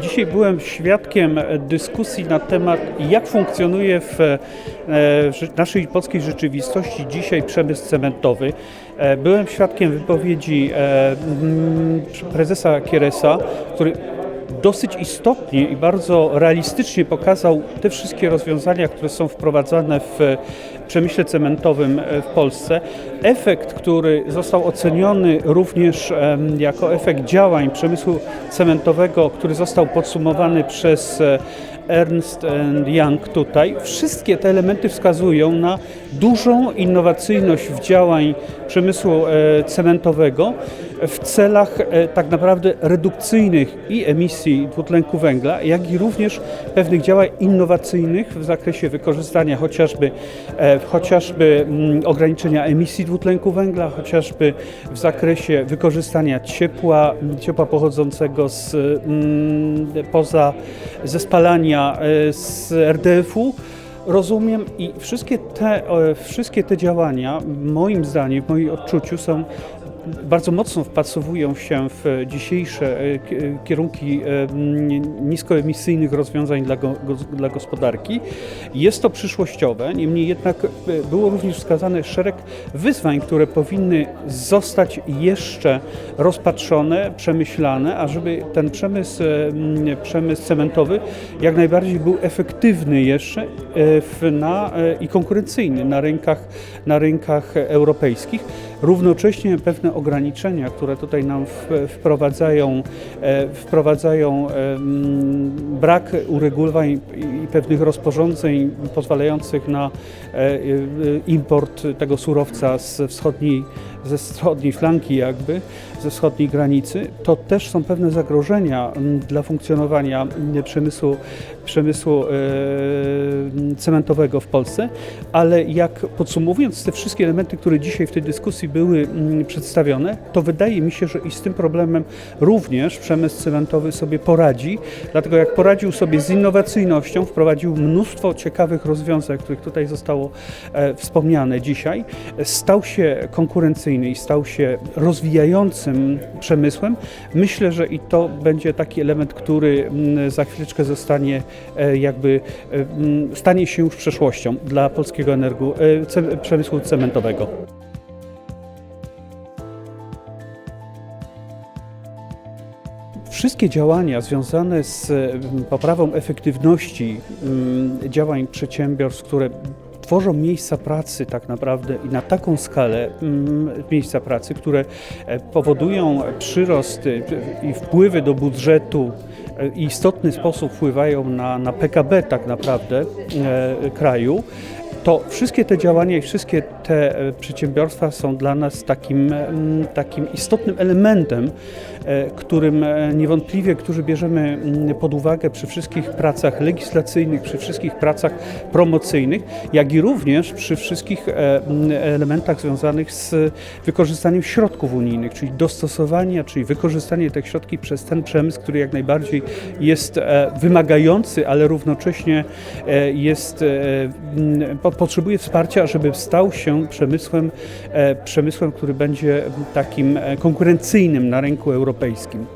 Dzisiaj byłem świadkiem dyskusji na temat, jak funkcjonuje w e, naszej polskiej rzeczywistości dzisiaj przemysł cementowy. E, Byłem świadkiem wypowiedzi e, prezesa Kieresa, który dosyć istotnie i bardzo realistycznie pokazał te wszystkie rozwiązania, które są wprowadzane w przemyśle cementowym e, w Polsce. Efekt, który został oceniony również jako efekt działań przemysłu cementowego, który został podsumowany przez e, Ernst Young tutaj, wszystkie te elementy wskazują na dużą innowacyjność w działań przemysłu e, cementowego w celach e, tak naprawdę redukcyjnych i emisji dwutlenku węgla, jak i również pewnych działań innowacyjnych w zakresie wykorzystania chociażby, e, chociażby mm, ograniczenia emisji dwutlenku węgla, chociażby w zakresie wykorzystania ciepła, ciepła pochodzącego z, mm, poza, ze spalania e, z RDF-u. Rozumiem i wszystkie te, e, wszystkie te działania, moim zdaniem, w moim odczuciu, są bardzo mocno wpasowują się w dzisiejsze e, e, kierunki e, niskoemisyjnych rozwiązań dla, go, dla gospodarki. Jest to przyszłościowe, niemniej jednak było również wskazane szereg wyzwań, które powinny zostać jeszcze rozpatrzone, przemyślane, ażeby ten przemysł, przemysł cementowy jak najbardziej był efektywny jeszcze na, i konkurencyjny na rynkach, na rynkach europejskich. Równocześnie pewne ograniczenia, które tutaj nam wprowadzają, e, wprowadzają e, mm, brak uregulowań i pewnych rozporządzeń pozwalających na e, import tego surowca z wschodniej, ze wschodniej flanki jakby, ze wschodniej granicy, to też są pewne zagrożenia mm, dla funkcjonowania mm, przemysłu, przemysłu e, cementowego w Polsce, ale jak podsumowując te wszystkie elementy, które dzisiaj w tej dyskusji były mm, przedstawione, to wydaje mi się, że i z tym problemem również przemysł cementowy sobie poradzi, dlatego jak poradził sobie z innowacyjnością, wprowadził mnóstwo ciekawych rozwiązań, których tutaj zostało e, wspomniane dzisiaj, stał się konkurencyjny i stał się rozwijającym przemysłem. Myślę, że i to będzie taki element, który mm, za chwileczkę zostanie jakby e, stanie się już przeszłością dla polskiego energu, e, przemysłu cementowego. Wszystkie działania związane z poprawą efektywności działań przedsiębiorstw, które tworzą miejsca pracy tak naprawdę i na taką skalę mm, miejsca pracy, które e, powodują przyrost y, i wpływy do budżetu e, i istotny sposób wpływają na, na PKB tak naprawdę e, kraju, to wszystkie te działania i wszystkie te e, przedsiębiorstwa są dla nas takim, takim istotnym elementem, e, którym e, niewątpliwie, którzy bierzemy mm, pod uwagę przy wszystkich pracach legislacyjnych, przy wszystkich pracach promocyjnych, jak i również przy wszystkich mm, elementach związanych z wykorzystaniem środków unijnych, czyli dostosowania, czyli wykorzystanie tych środków przez ten przemysł, który jak najbardziej jest wymagający, ale równocześnie jest, potrzebuje wsparcia, żeby stał się przemysłem, e, przemysłem, który będzie takim e, konkurencyjnym na rynku europejskim.